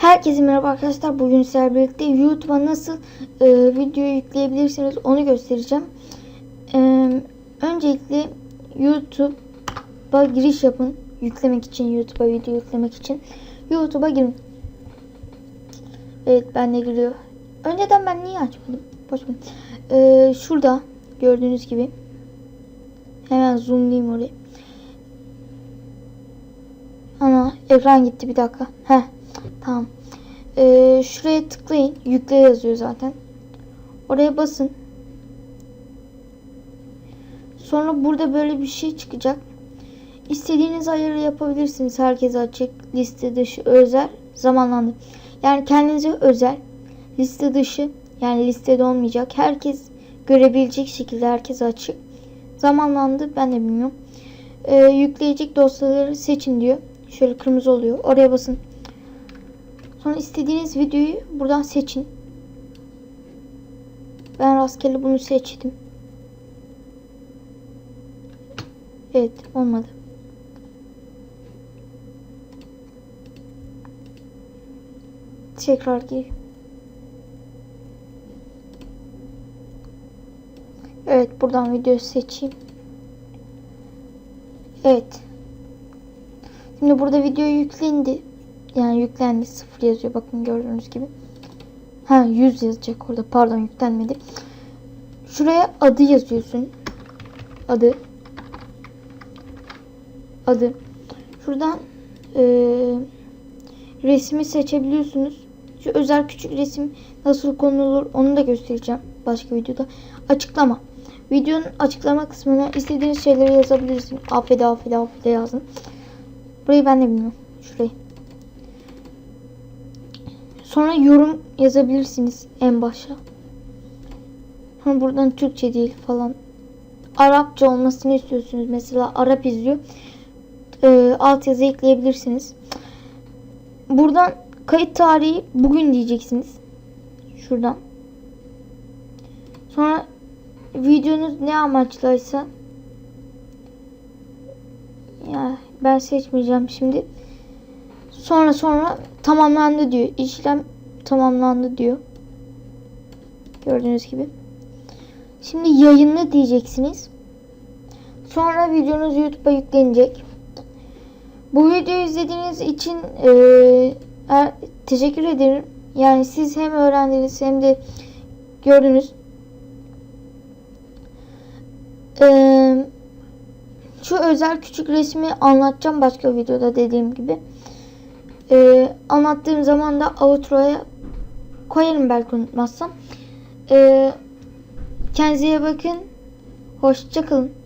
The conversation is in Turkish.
Herkese merhaba arkadaşlar. Bugün sizlerle birlikte YouTube'a nasıl e, video yükleyebilirsiniz onu göstereceğim. E, öncelikle YouTube'a giriş yapın. Yüklemek için, YouTube'a video yüklemek için. YouTube'a girin. Evet ben de giriyor. Önceden ben niye açmadım? Boş ver. E, şurada gördüğünüz gibi. Hemen zoomlayayım oraya. Ana ekran gitti bir dakika. Heh tamam. Ee, şuraya tıklayın. Yükle yazıyor zaten. Oraya basın. Sonra burada böyle bir şey çıkacak. İstediğiniz ayarı yapabilirsiniz. Herkese açık, liste dışı, özel, zamanlandı. Yani kendinize özel, liste dışı, yani listede olmayacak. Herkes görebilecek şekilde herkes açık. Zamanlandı ben de bilmiyorum. Ee, yükleyecek dosyaları seçin diyor. Şöyle kırmızı oluyor. Oraya basın. Sonra istediğiniz videoyu buradan seçin. Ben rastgele bunu seçtim. Evet olmadı. Tekrar gir. Evet buradan video seçeyim. Evet. Şimdi burada video yüklendi. Yani yüklendi sıfır yazıyor. Bakın gördüğünüz gibi. Ha 100 yazacak orada. Pardon yüklenmedi. Şuraya adı yazıyorsun. Adı. Adı. Şuradan e, resmi seçebiliyorsunuz. Şu özel küçük resim nasıl konulur onu da göstereceğim başka videoda. Açıklama. Videonun açıklama kısmına istediğiniz şeyleri yazabilirsiniz. Afede afede afede yazın. Burayı ben de bilmiyorum. Şurayı. Sonra yorum yazabilirsiniz en başa. Sonra buradan Türkçe değil falan. Arapça olmasını istiyorsunuz. Mesela Arap izliyor. E, alt yazı ekleyebilirsiniz. Buradan kayıt tarihi bugün diyeceksiniz. Şuradan. Sonra videonuz ne amaçlaysa ya ben seçmeyeceğim şimdi. Sonra sonra tamamlandı diyor. İşlem tamamlandı diyor. Gördüğünüz gibi. Şimdi yayınla diyeceksiniz. Sonra videonuz YouTube'a yüklenecek. Bu videoyu izlediğiniz için e, er, teşekkür ederim. Yani siz hem öğrendiniz hem de gördünüz. Eee şu özel küçük resmi anlatacağım başka videoda dediğim gibi. Ee, anlattığım zaman da outro'ya koyarım belki unutmazsam. Ee, kendinize bakın. Hoşçakalın.